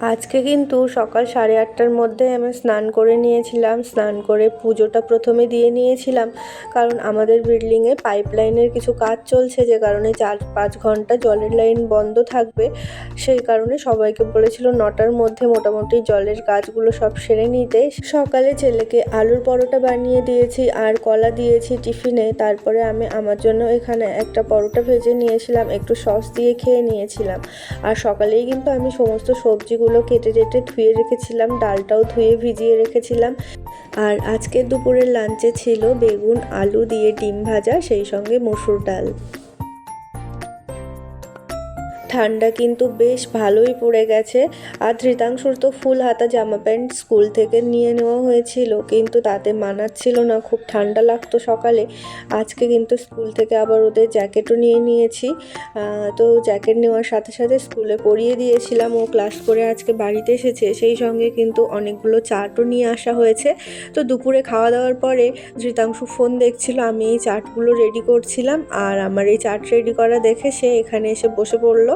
আজকে কিন্তু সকাল সাড়ে আটটার মধ্যে আমি স্নান করে নিয়েছিলাম। স্নান করে পুজোটা প্রথমে দিয়ে নিয়েছিলাম। কারণ আমাদের বিল্ডিংয়ে পাইপ লাইনের কিছু কাজ চলছে, যে কারণে চার পাঁচ ঘণ্টা জলের লাইন বন্ধ থাকবে। সেই কারণে সবাইকে বলেছিল নটার মধ্যে মোটামুটি জলের কাজগুলো সব সেরে নিতে। সকালে ছেলেকে আলুর পরোটা বানিয়ে দিয়েছি, আর কলা দিয়েছি টিফিনে। তারপরে আমি আমার জন্য এখানে একটা পরোটা ভেজে নিয়েছিলাম, একটু সস দিয়ে খেয়ে নিয়েছিলাম। আর সকালেই কিন্তু আমি সমস্ত সবজিগুলো কেটে কেটে ধুয়ে রেখেছিলাম, ডালটাও ধুয়ে ভিজিয়ে রেখেছিলাম। আর আজকে দুপুরের লাঞ্চে ছিল বেগুন, আলু দিয়ে ডিম ভাজা, সেই সঙ্গে মসুর ডাল। ঠান্ডা কিন্তু বেশ ভালোই পড়ে গেছে। আর ধৃতাংশুর তো ফুল হাতা জামা প্যান্ট স্কুল থেকে নিয়ে নেওয়া হয়েছিল, কিন্তু তাতে মানাচ্ছিল না, খুব ঠান্ডা লাগতো সকালে। আজকে কিন্তু স্কুল থেকে আবার ওদের জ্যাকেটও নিয়ে নিয়েছি। তো জ্যাকেট নেওয়ার সাথে সাথে স্কুলে পরিয়ে দিয়েছিলাম। ও ক্লাস করে আজকে বাড়িতে এসেছে, সেই সঙ্গে কিন্তু অনেকগুলো চাটও নিয়ে আসা হয়েছে। তো দুপুরে খাওয়া দাওয়ার পরে ধৃতাংশু ফোন দেখছিল, আমি এই চাটগুলো রেডি করছিলাম। আর আমার এই চাট রেডি করা দেখে সে এখানে এসে বসে পড়ল।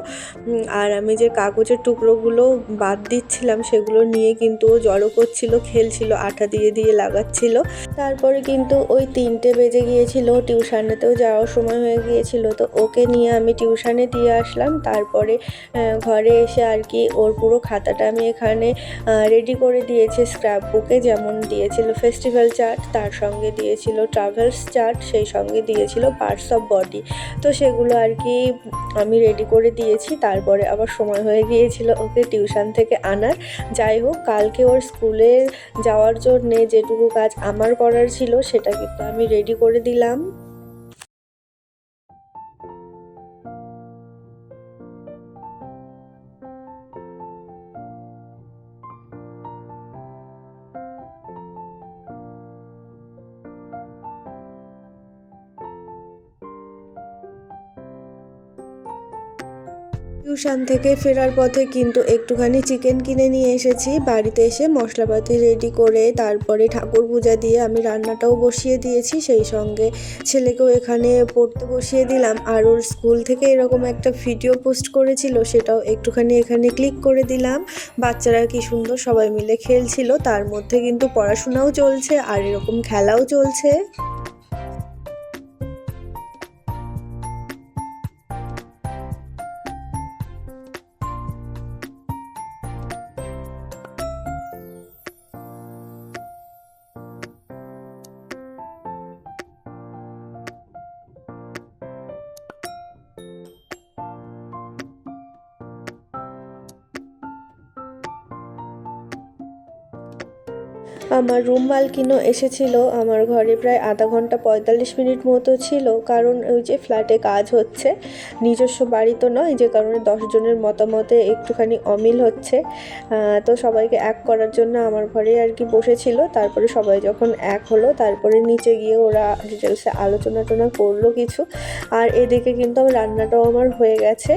আর আমি যে কাগজের টুকরোগুলো বাদ দিচ্ছিলাম, সেগুলো নিয়ে কিন্তু ও জড়ো করছিল, খেলছিল, আঠা দিয়ে দিয়ে লাগাচ্ছিল। তারপরে কিন্তু ওই তিনটে বেজে গিয়েছিল, টিউশানেতেও যাওয়ার সময় হয়ে গিয়েছিল। তো ওকে নিয়ে আমি টিউশানে দিয়ে আসলাম, তারপরে ঘরে এসে আর কি ওর পুরো খাতাটা আমি এখানে রেডি করে দিয়েছি স্ক্র্যাপ বুকে যেমন দিয়েছিল ফেস্টিভ্যাল চার্ট তার সঙ্গে দিয়েছিল ট্রাভেলস চার্ট সেই সঙ্গে দিয়েছিল পার্টস অফ বডি তো সেগুলো আর কি আমি রেডি করে দিয়েছি, তারপরে আবার সময় হয়ে গিয়েছিল ওকে টিউশন থেকে আনার। যাই হোক, কালকে ওর স্কুলে যাওয়ার জন্যে যেটুকু কাজ আমার করার ছিল সেটা কিন্তু আমি রেডি করে দিলাম। টিউশন থেকে ফেরার পথে কিন্তু একটুখানি চিকেন কিনে নিয়ে এসেছি। বাড়িতে এসে মশলাপাতি রেডি করে তারপরে ঠাকুর পূজা দিয়ে আমি রান্নাটাও বসিয়ে দিয়েছি। সেই সঙ্গে ছেলেকেও এখানে পড়তে বসিয়ে দিলাম। আর ওর স্কুল থেকে এরকম একটা ভিডিও পোস্ট করেছিল, সেটাও একটুখানি এখানে ক্লিক করে দিলাম। বাচ্চারা কি সুন্দর সবাই মিলে খেলছিল। তার মধ্যে কিন্তু পড়াশোনাও চলছে আর এরকম খেলাও চলছে। আমার রুম মালকিনও এসেছিল। আমার ঘরে প্রায় আধা ঘণ্টা পঁয়তাল্লিশ মিনিট মতো ছিল। কারণ ওই যে ফ্ল্যাটে কাজ হচ্ছে। নিজস্ব বাড়ি তো নয়, যে কারণে দশজনের মতামতে একটুখানি অমিল হচ্ছে। তো সবাইকে এক করার জন্য আমার ঘরে আর কি বসেছিল। তারপরে সবাই যখন এক হলো, তারপরে নিচে গিয়ে ওরা ডিটেলসে আলোচনা টোনা করল কিছু। আর এদিকে কিন্তু আমার রান্নাটাও আমার হয়ে গেছে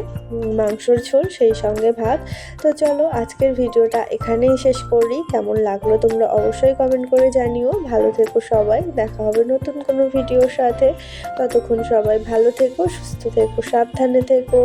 মাংসর ঝোল, সেই সঙ্গে ভাত। তো চলো আজকের ভিডিওটা এখানেই শেষ করি। কেমন লাগল তোমরা অবশ্যই কমেন্ট করে জানিও। ভালো থেকো সবাই। দেখা হবে নতুন কোনো ভিডিওর সাথে। ততক্ষণ সবাই ভালো থেকো, সুস্থ থেকো, সাবধানে থেকো।